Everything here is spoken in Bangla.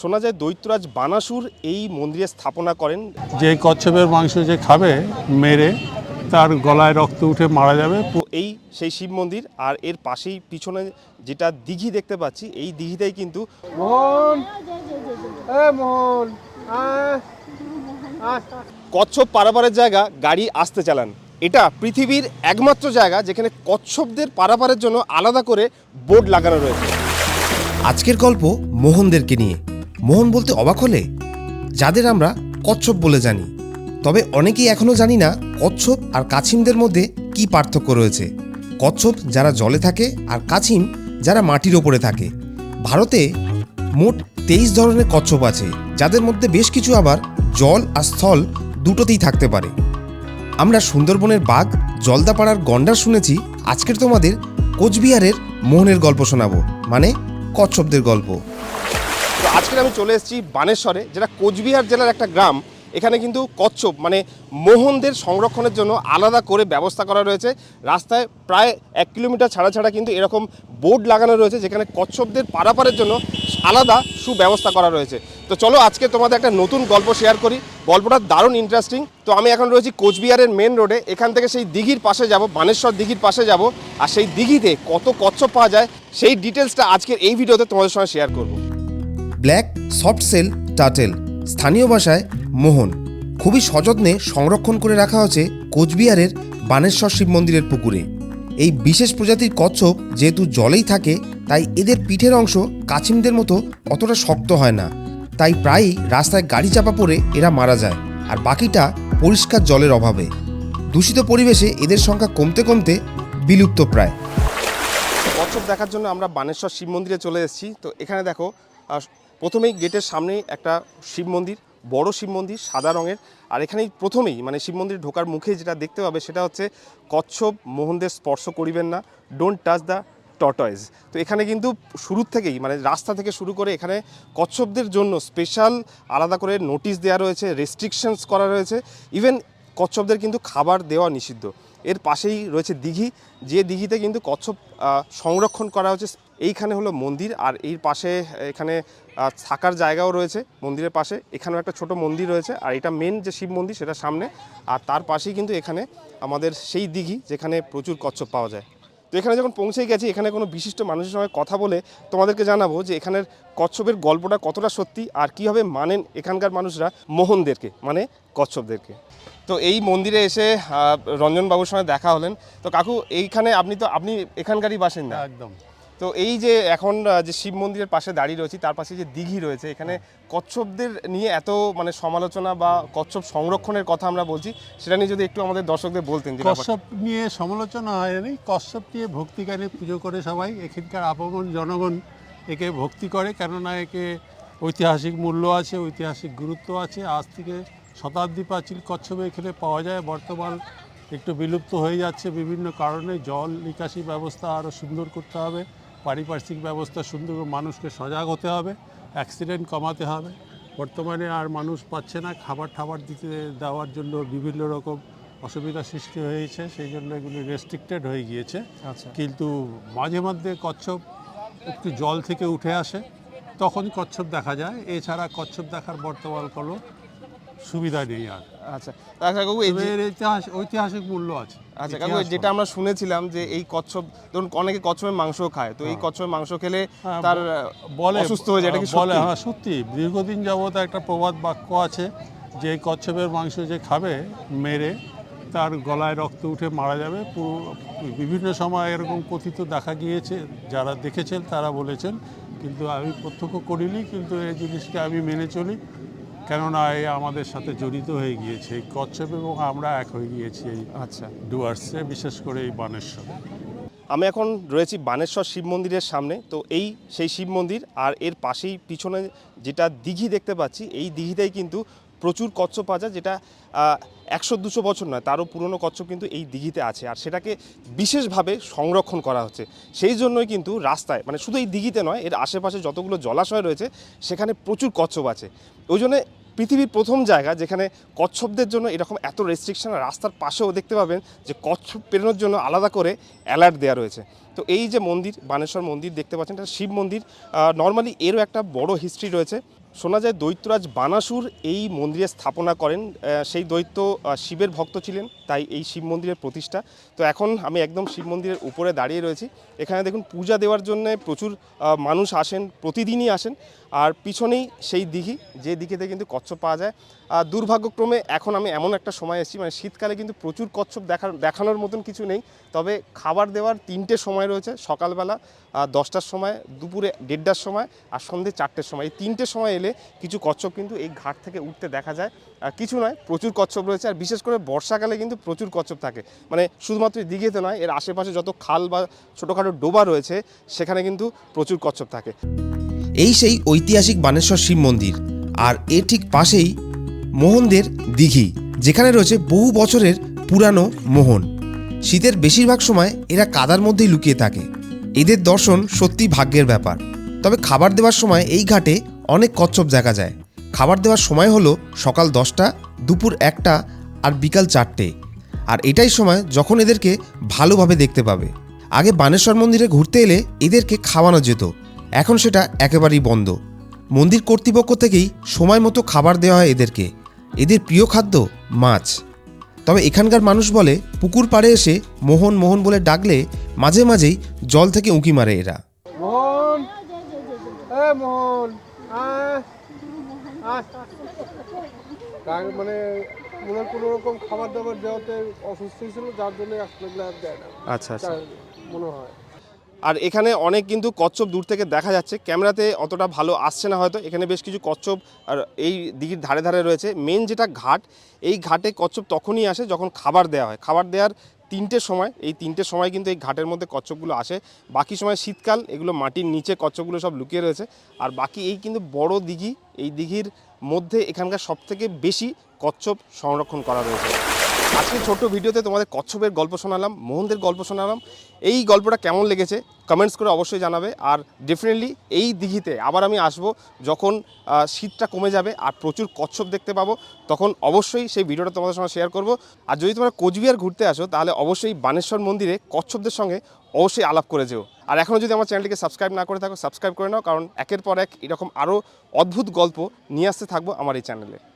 শোনা যায় দৈত্যরাজ বানাসুর এই মন্দিরে স্থাপনা করেন। যে কচ্ছপের মাংস যে খাবে মেরে তার গলায় রক্ত উঠে মারা যাবে। তো এই সেই শিব মন্দির আর এর পাশেই পিছনে যেটা দিঘি দেখতে পাচ্ছি এই দিঘিতেই কিন্তু মোহন! এ মোহন! আয় আয় কচ্ছপ পারাপারের জায়গা গাড়ি আসতে চালান। এটা পৃথিবীর একমাত্র জায়গা যেখানে কচ্ছপদের পারাপারের জন্য আলাদা করে বোর্ড লাগানো রয়েছে। আজকের গল্প মোহনদেরকে নিয়ে। মোহন বলতে অবাক হলে, যাদের আমরা কচ্ছপ বলে জানি, তবে অনেকেই এখনও জানি না কচ্ছপ আর কাছিমদের মধ্যে কি পার্থক্য রয়েছে। কচ্ছপ যারা জলে থাকে আর কাছিম যারা মাটির ওপরে থাকে। ভারতে মোট তেইশ ধরনের কচ্ছপ আছে, যাদের মধ্যে বেশ কিছু আবার জল আর স্থল দুটোতেই থাকতে পারে। আমরা সুন্দরবনের বাঘ, জলদাপাড়ার গন্ডার শুনেছি, আজকের তোমাদের কোচবিহারের মোহনের গল্প শোনাবো মানে কচ্ছপদের গল্প। তো আজকে আমি চলে এসেছি বানেশ্বরে, যেটা কোচবিহার জেলার একটা গ্রাম। এখানে কিন্তু কচ্ছপ মানে মোহনদের সংরক্ষণের জন্য আলাদা করে ব্যবস্থা করা রয়েছে। রাস্তায় প্রায় এক কিলোমিটার ছাড়া ছাড়া কিন্তু এরকম বোর্ড লাগানো রয়েছে, যেখানে কচ্ছপদের পারাপারের জন্য আলাদা সুব্যবস্থা করা রয়েছে। তো চলো আজকে তোমাদের একটা নতুন গল্প শেয়ার করি। গল্পটা দারুণ ইন্টারেস্টিং তো আমি এখন রয়েছি কোচবিহারের মেন রোডে এখান থেকে সেই দিঘির পাশে যাব, বানেশ্বর দিঘির পাশে যাব। আর সেই দিঘিতে কত কচ্ছপ পাওয়া যায়, সেই ডিটেলসটা আজকের এই ভিডিওতে তোমাদের সঙ্গে শেয়ার করব। Black, soft shell, turtle. স্থানীয় ভাষায় মোহন। খুবই সযত্নে সংরক্ষণ করে রাখা হয়েছে কোচবিহারের বানেশ্বর শিব মন্দিরের পুকুরে। এই বিশেষ প্রজাতির কচ্ছপ যেহেতু জলেই থাকে, তাই এদের পিঠের অংশ কাছিমদের মতো অতটা শক্ত হয় না। তাই প্রায়ই রাস্তায় গাড়ি চাপা পড়ে এরা মারা যায়, আর বাকিটা পরিষ্কার জলের অভাবে। দূষিত পরিবেশে এদের সংখ্যা কমতে কমতে বিলুপ্ত প্রায়। কচ্ছপ দেখার জন্য আমরা বানেশ্বর শিব মন্দিরে চলে এসেছি। তো এখানে দেখো প্রথমেই গেটের সামনেই একটা শিব মন্দির, বড় শিব মন্দির, সাদা রঙের। আর এখানেই প্রথমেই মানে শিব মন্দির ঢোকার মুখে যেটা দেখতে পাবে সেটা হচ্ছে, কচ্ছপ মোহনদের স্পর্শ করিবেন না ডোন্ট টাচ দ্য টটয়েজ তো এখানে কিন্তু শুরুর থেকেই মানে রাস্তা থেকে শুরু করে এখানে কচ্ছপদের জন্য স্পেশাল আলাদা করে নোটিশ দেওয়া রয়েছে রেস্ট্রিকশনস করা রয়েছে। ইভেন কচ্ছপদের কিন্তু খাবার দেওয়া নিষিদ্ধ। এর পাশেই রয়েছে দিঘি। যে দিঘিতে কিন্তু কচ্ছপ সংরক্ষণ করা হচ্ছে এইখানে হলো মন্দির আর এর পাশে, এখানে থাকার জায়গাও রয়েছে মন্দিরের পাশে। এখানেও একটা ছোট মন্দির রয়েছে আর এটা মেন যে শিব মন্দির সেটা সামনে। আর তার পাশেই কিন্তু এখানে আমাদের সেই দিঘি যেখানে প্রচুর কচ্ছপ পাওয়া যায়। তো এখানে যখন পৌঁছে গেছি, এখানে কোনো বিশিষ্ট মানুষের সঙ্গে কথা বলে তোমাদেরকে জানাব যে এখানের কচ্ছপের গল্পটা কতটা সত্যি আর কীভাবে মানেন এখানকার মানুষরা মোহনদেরকে মানে কচ্ছপদেরকে। তো এই মন্দিরে এসে রঞ্জনবাবুর সঙ্গে দেখা হলেন। তো কাকু, এইখানে আপনি তো, আপনি এখানকারই বাসিন্দা। একদম। তো এই যে এখন যে শিব মন্দিরের পাশে দাঁড়িয়ে রয়েছি, তার পাশে যে দিঘি রয়েছে, এখানে কচ্ছপদের নিয়ে এত মানে সমালোচনা বা কচ্ছপ সংরক্ষণের কথা আমরা বলছি, সেটা নিয়ে যদি একটু আমাদের দর্শকদের বলতেন যে। কশ্যপ নিয়ে সমালোচনা হয়নি কশ্যপ নিয়ে ভক্তিগানে পুজো করে সবাই, এখানকার আপমন জনগণ একে ভক্তি করে, কেননা একে ঐতিহাসিক মূল্য আছে, ঐতিহাসিক গুরুত্ব আছে আজ থেকে শতাব্দী প্রাচীন কচ্ছপ এখানে পাওয়া যায়, বর্তমান একটু বিলুপ্ত হয়ে যাচ্ছে বিভিন্ন কারণে, জল নিকাশি ব্যবস্থা আরও সুন্দর করতে হবে পারিপার্শ্বিক ব্যবস্থা সুন্দর মানুষকে সজাগ হতে হবে অ্যাক্সিডেন্ট কমাতে হবে। বর্তমানে আর মানুষ পাচ্ছে না খাবার টাবার দিতে দেওয়ার জন্য বিভিন্ন রকম অসুবিধা সৃষ্টি হয়েছে সেই জন্য এগুলি রেস্ট্রিক্টেড হয়ে গিয়েছে। আচ্ছা। কিন্তু মাঝে মধ্যে কচ্ছপ একটু জল থেকে উঠে আসে তখন কচ্ছপ দেখা যায়। এছাড়া কচ্ছপ দেখার বর্তমান কোনো সুবিধা নেই আর। আচ্ছা আচ্ছা কাকু এর ইতিহাস ঐতিহাসিক মূল্য আছে। আচ্ছা কাকু যেটা আমরা শুনেছিলাম যে এই কচ্ছপ ধরুন অনেকে কচ্ছপের মাংস খায় তো এই কচ্ছপের মাংস খেলে হ্যাঁ, তার বলে অসুস্থ হয়ে যায় এটা কি বলে হ্যাঁ সত্যি। দীর্ঘদিন যাবত একটা প্রবাদ বাক্য আছে যে এই কচ্ছপের মাংস যে খাবে মেরে তার গলায় রক্ত উঠে মারা যাবে। বিভিন্ন সময় এরকম কথিত দেখা গিয়েছে যারা দেখেছেন তারা বলেছেন কিন্তু আমি প্রত্যক্ষ করিনি কিন্তু এই জিনিসটা আমি মেনে চলি। কেননা এ আমাদের সাথে জড়িত হয়ে গিয়েছে এই কচ্ছপ এবং আমরা এক হয়ে গিয়েছি এই আচ্ছা। ডুয়ার্সে বিশেষ করে এই বানেশ্বর। আমি এখন রয়েছি বানেশ্বর শিব মন্দিরের সামনে তো এই সেই শিব মন্দির আর এর পাশেই পিছনে যেটা দিঘি দেখতে পাচ্ছি এই দিঘিতেই কিন্তু প্রচুর কচ্ছপ আছে যেটা একশো দুশো বছর নয়, তারও পুরনো কচ্ছপ কিন্তু এই দিঘিতে আছে। আর সেটাকে বিশেষভাবে সংরক্ষণ করা হচ্ছে। সেই জন্যই কিন্তু রাস্তায় মানে শুধু এই দিঘিতে নয়, এর আশেপাশে যতগুলো জলাশয় রয়েছে, সেখানে প্রচুর কচ্ছপ আছে। ওই জন্য পৃথিবীর প্রথম জায়গা যেখানে কচ্ছপদের জন্য এরকম এত রেস্ট্রিকশন রাস্তার পাশেও দেখতে পাবেন যে কচ্ছপ পেরোনোর জন্য আলাদা করে অ্যালার্ট দেওয়া রয়েছে। তো এই যে মন্দির, বানেশ্বর মন্দির দেখতে পাচ্ছেন, এটা শিব মন্দির। নর্মালি এরও একটা বড় হিস্ট্রি রয়েছে। শোনা যায় দৈত্যরাজ বানাসুর এই মন্দিরে স্থাপনা করেন। সেই দৈত্য শিবের ভক্ত ছিলেন, তাই এই শিব মন্দিরের প্রতিষ্ঠা। তো এখন আমি একদম শিব মন্দিরের উপরে দাঁড়িয়ে রয়েছি। এখানে দেখুন, পূজা দেওয়ার জন্য প্রচুর মানুষ আসেন, প্রতিদিনই আসেন। আর পিছনেই সেই দিঘি, যে দিঘিতে কিন্তু কচ্ছপ পাওয়া যায়। আর দুর্ভাগ্যক্রমে এখন আমি এমন একটা সময় এসেছি মানে শীতকালে কিন্তু প্রচুর কচ্ছপ দেখার, দেখানোর মতন কিছু নেই। তবে খাবার দেওয়ার তিনটে সময় রয়েছে, সকালবেলা দশটার সময়, দুপুরে দেড়টার সময়, আর সন্ধ্যে চারটের সময়। এই তিনটে সময় এলে কিছু কচ্ছপ কিন্তু এই ঘাট থেকে উঠতে দেখা যায়। আর কিছু নয়, প্রচুর কচ্ছপ রয়েছে। আর বিশেষ করে বর্ষাকালে কিন্তু প্রচুর কচ্ছপ থাকে। মানে শুধুমাত্র দিঘিতে নয়, এর আশেপাশে যত খাল বা ছোটোখাটো ডোবা রয়েছে, সেখানে কিন্তু প্রচুর কচ্ছপ থাকে। এই সেই ঐতিহাসিক বানেশ্বর শিব মন্দির। আর এর ঠিক পাশেই মোহনদের দিঘি, যেখানে রয়েছে বহু বছরের পুরানো মোহন। শীতের বেশিরভাগ সময় এরা কাদার মধ্যেই লুকিয়ে থাকে। এদের দর্শন সত্যি ভাগ্যের ব্যাপার। তবে খাবার দেওয়ার সময় এই ঘাটে অনেক কচ্ছপ দেখা যায়। খাবার দেওয়ার সময় হলো সকাল দশটা, দুপুর একটা আর বিকাল চারটে। আর এটাই সময় যখন এদেরকে ভালোভাবে দেখতে পাবে। আগে বানেশ্বর মন্দিরে ঘুরতে এলে এদেরকে খাওয়ানো যেত। এখন সেটা একেবারেই বন্ধ। মন্দির কর্তৃপক্ষ থেকেই সময় মতো খাবার দেওয়া হয় এদেরকে। এদের প্রিয় খাদ্য মাছ। তবে এখানকার মানুষ বলে, পুকুর পাড়ে এসে মোহন মোহন বলে ডাকলে মাঝে মাঝেই জল থেকে উঁকি মারে এরা। মোহন! কার- মানে কোনো রকম খাবার দাবার দেওয়াতে অসুস্থ ছিল যার জন্য আর দেয় না। আচ্ছা আচ্ছা। মনে হয়। আর এখানে অনেক কিন্তু কচ্ছপ দূর থেকে দেখা যাচ্ছে। ক্যামেরাতে অতটা ভালো আসছে না হয়তো এখানে বেশ কিছু কচ্ছপ আর এই দিঘির ধারে ধারে রয়েছে। মেন যেটা ঘাট এই ঘাটে কচ্ছপ তখনই আসে যখন খাবার দেওয়া হয়। খাবার দেওয়ার তিনটে সময়, এই তিনটে সময় কিন্তু এই ঘাটের মধ্যে কচ্ছপগুলো আসে। বাকি সময় শীতকাল, এগুলো মাটির নিচে কচ্ছপগুলো সব লুকিয়ে রয়েছে। আর বাকি এই কিন্তু বড় দিঘি, এই দিঘির মধ্যে এখানকার সবথেকে বেশি কচ্ছপ সংরক্ষণ করা রয়েছে। আজকে ছোট্ট ভিডিওতে তোমাদের কচ্ছপের গল্প শোনালাম, মোহনদের গল্প শোনালাম। এই গল্পটা কেমন লেগেছে কমেন্টস করে অবশ্যই জানাবে। আর ডেফিনেটলি এই দিঘিতে আবার আমি আসব যখন শীতটা কমে যাবে আর প্রচুর কচ্ছপ দেখতে পাবো, তখন অবশ্যই সেই ভিডিওটা তোমাদের সঙ্গে শেয়ার করব। আর যদি তোমরা কোচবিহার ঘুরতে আসো, তাহলে অবশ্যই বানেশ্বর মন্দিরে কচ্ছপদের সঙ্গে অবশ্যই আলাপ করে যেও। আর এখনও যদি আমার চ্যানেলটিকে সাবস্ক্রাইব না করে থাকো সাবস্ক্রাইব করে নাও, কারণ একের পর এক এরকম আরও অদ্ভুত গল্প নিয়ে আসতে থাকব আমার এই চ্যানেলে